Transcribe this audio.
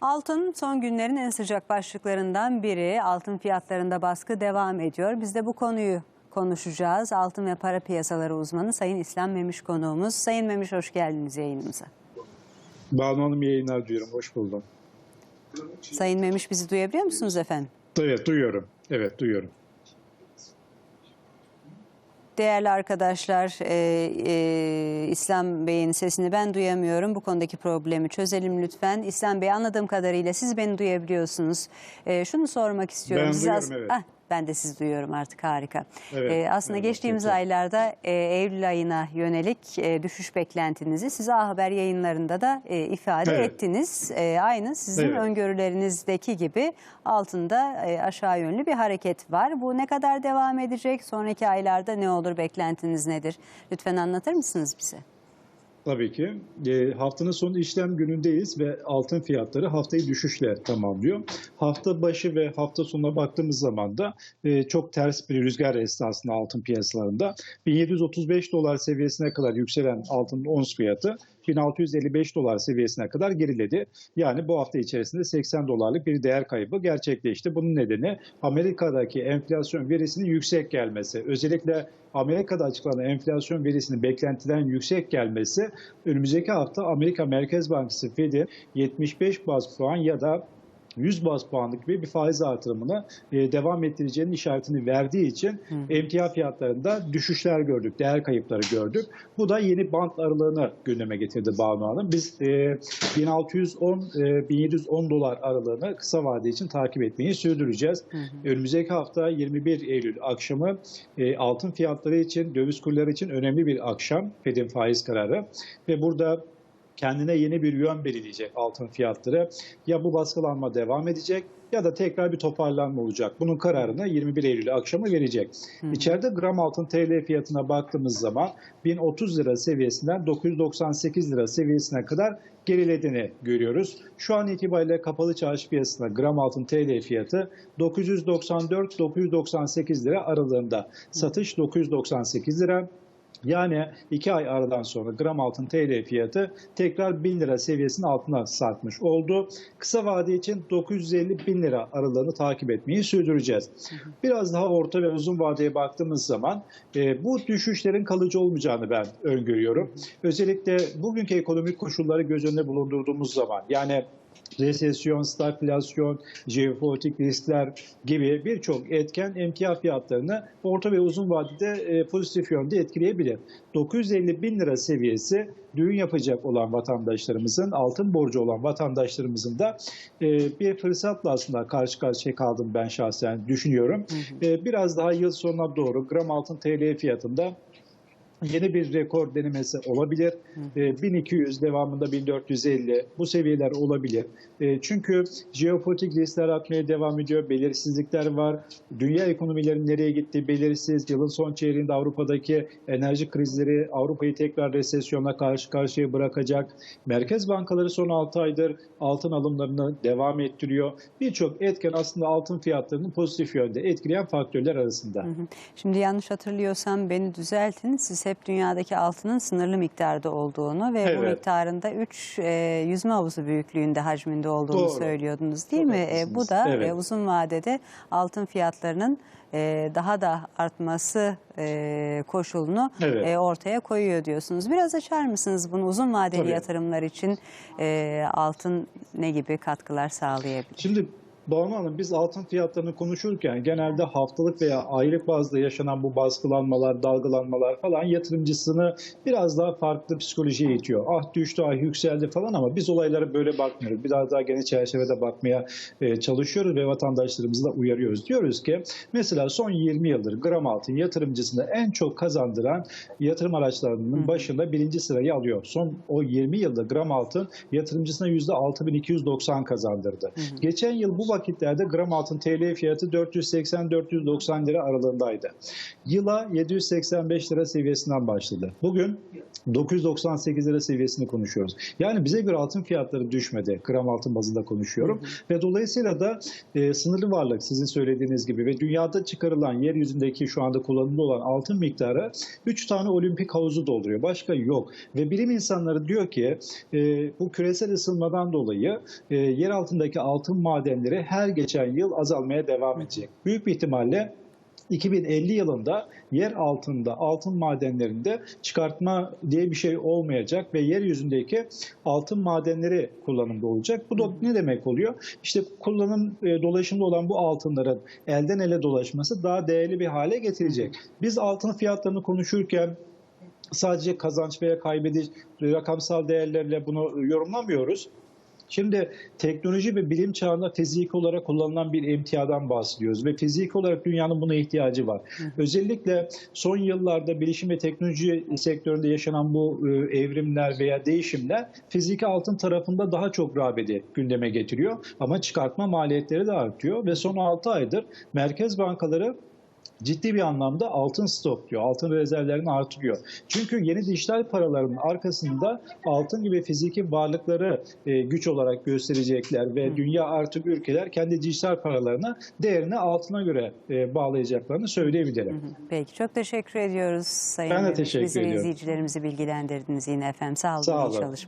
Altın son günlerin en sıcak başlıklarından biri. Altın fiyatlarında baskı devam ediyor. Biz de bu konuyu konuşacağız. Altın ve para piyasaları uzmanı Sayın İslam Memiş konuğumuz. Sayın Memiş hoş geldiniz yayınımıza. Banu Hanım yayınlar diyorum. Hoş buldum. Sayın Memiş bizi duyabiliyor musunuz efendim? Evet duyuyorum. Evet duyuyorum. Değerli arkadaşlar, e, e, İslam Bey'in sesini ben duyamıyorum. Bu konudaki problemi çözelim lütfen. İslam Bey anladığım kadarıyla siz beni duyabiliyorsunuz. E, şunu sormak istiyorum. Ben Siz duyuyorum, evet. Ah, ben de sizi duyuyorum artık harika. Evet, E, aslında evet, geçtiğimiz tekrar. aylarda e, Eylül ayına yönelik e, düşüş beklentinizi siz A Haber yayınlarında da e, ifade Evet. ettiniz. E, aynı sizin Evet. öngörülerinizdeki gibi altında e, aşağı yönlü bir hareket var. Bu ne kadar devam edecek? Sonraki aylarda ne olur? Beklentiniz nedir? Lütfen anlatır mısınız bize? Tabii ki. E, haftanın son işlem günündeyiz ve altın fiyatları haftayı düşüşle tamamlıyor. Hafta başı ve hafta sonuna baktığımız zaman da e, çok ters bir rüzgar esnasında altın piyasalarında 1735 dolar seviyesine kadar yükselen altın ons fiyatı 1655 dolar seviyesine kadar geriledi. Yani bu hafta içerisinde 80 dolarlık bir değer kaybı gerçekleşti. Bunun nedeni Amerika'daki enflasyon verisinin yüksek gelmesi. Özellikle Amerika'da açıklanan enflasyon verisinin beklentiden yüksek gelmesi önümüzdeki hafta Amerika Merkez Bankası Fed'i 75 baz puan ya da 100 baz puanlık gibi bir faiz artırımını e, devam ettireceğinin işaretini verdiği için emtia fiyatlarında düşüşler gördük, değer kayıpları gördük. Bu da yeni bant aralığını gündeme getirdi Banu Hanım. Biz e, 1610-1710 dolar aralığını kısa vade için takip etmeyi sürdüreceğiz. Önümüzdeki hafta 21 Eylül akşamı e, altın fiyatları için, döviz kurları için önemli bir akşam Fed'in faiz kararı ve burada kendine yeni bir yön belirleyecek altın fiyatları. Ya bu baskılanma devam edecek ya da tekrar bir toparlanma olacak. Bunun kararını 21 Eylül akşamı verecek. İçeride gram altın TL fiyatına baktığımız zaman 1030 lira seviyesinden 998 lira seviyesine kadar gerilediğini görüyoruz. Şu an itibariyle kapalı çarşı piyasasında gram altın TL fiyatı 994-998 lira aralığında. Satış 998 lira. Yani iki ay aradan sonra gram altın TL fiyatı tekrar 1000 lira seviyesinin altına sarkmış oldu. Kısa vade için 950 bin lira aralığını takip etmeyi sürdüreceğiz. Biraz daha orta ve uzun vadeye baktığımız zaman e, bu düşüşlerin kalıcı olmayacağını ben öngörüyorum. Özellikle bugünkü ekonomik koşulları göz önüne bulundurduğumuz zaman yani resesyon, stagflasyon, jeopolitik riskler gibi birçok etken emtia fiyatlarını orta ve uzun vadede e, pozitif yönde etkileyebilir. 950 bin lira seviyesi düğün yapacak olan vatandaşlarımızın, altın borcu olan vatandaşlarımızın da e, bir fırsatla aslında karşı karşıya kaldım ben şahsen düşünüyorum. E, biraz daha yıl sonuna doğru gram altın TL fiyatında yeni bir rekor denemesi olabilir. E, 1200 devamında 1450 bu seviyeler olabilir. E, çünkü jeopolitik riskler artmaya devam ediyor. Belirsizlikler var. Dünya ekonomilerinin nereye gittiği belirsiz. Yılın son çeyreğinde Avrupa'daki enerji krizleri Avrupa'yı tekrar resesyona karşı karşıya bırakacak. Merkez bankaları son 6 aydır altın alımlarını devam ettiriyor. Birçok etken aslında altın fiyatlarını pozitif yönde etkileyen faktörler arasında. Şimdi yanlış hatırlıyorsam beni düzeltin. Siz hep dünyadaki altının sınırlı miktarda olduğunu ve bu Evet. miktarında 3 yüzme havuzu büyüklüğünde hacminde olduğunu Doğru. söylüyordunuz değil Çok mi? E, haklısınız. bu da Evet. e, uzun vadede altın fiyatlarının e, daha da artması e, koşulunu Evet. e, ortaya koyuyor diyorsunuz. Biraz açar mısınız bunu uzun vadeli Tabii. yatırımlar için e, altın ne gibi katkılar sağlayabilir? Şimdi Banu Hanım biz altın fiyatlarını konuşurken genelde haftalık veya aylık bazda yaşanan bu baskılanmalar, dalgalanmalar falan yatırımcısını biraz daha farklı psikolojiye itiyor. Ah düştü, ah yükseldi falan ama biz olaylara böyle bakmıyoruz. Biraz daha geniş çerçevede bakmaya e, çalışıyoruz ve vatandaşlarımızı da uyarıyoruz. Diyoruz ki mesela son 20 yıldır gram altın yatırımcısını en çok kazandıran yatırım araçlarının başında birinci sırayı alıyor. Son o 20 yılda gram altın yatırımcısına %6290 kazandırdı. Geçen yıl bu vakit vakitlerde gram altın TL fiyatı 480-490 lira aralığındaydı. Yıla 785 lira seviyesinden başladı. Bugün 998 lira seviyesini konuşuyoruz. Yani bize göre altın fiyatları düşmedi. Gram altın bazında konuşuyorum. Ve dolayısıyla da e, sınırlı varlık sizin söylediğiniz gibi ve dünyada çıkarılan yeryüzündeki şu anda kullanımda olan altın miktarı 3 tane olimpik havuzu dolduruyor. Başka yok. Ve bilim insanları diyor ki e, bu küresel ısınmadan dolayı e, yer altındaki altın madenleri her geçen yıl azalmaya devam edecek. Büyük bir ihtimalle 2050 yılında yer altında altın madenlerinde çıkartma diye bir şey olmayacak ve yeryüzündeki altın madenleri kullanımda olacak. Bu da ne demek oluyor? İşte kullanım e, dolaşımda olan bu altınların elden ele dolaşması daha değerli bir hale getirecek. Biz altın fiyatlarını konuşurken sadece kazanç veya kaybediş rakamsal değerlerle bunu yorumlamıyoruz. Şimdi teknoloji ve bilim çağında fiziki olarak kullanılan bir emtiadan bahsediyoruz ve fiziki olarak dünyanın buna ihtiyacı var. Özellikle son yıllarda bilişim ve teknoloji sektöründe yaşanan bu e, evrimler veya değişimler fiziki altın tarafında daha çok rağbeti gündeme getiriyor ama çıkartma maliyetleri de artıyor ve son 6 aydır merkez bankaları ciddi bir anlamda altın stokluyor, altın rezervlerini artırıyor. Çünkü yeni dijital paraların arkasında altın gibi fiziki varlıkları e, güç olarak gösterecekler ve dünya artık ülkeler kendi dijital paralarına değerini altına göre e, bağlayacaklarını söyleyebilirim. Peki çok teşekkür ediyoruz Sayın Ben de teşekkür Bizi ve ediyorum. izleyicilerimizi bilgilendirdiniz yine efendim. Sağ olun. Sağ iyi olun. çalışmalar.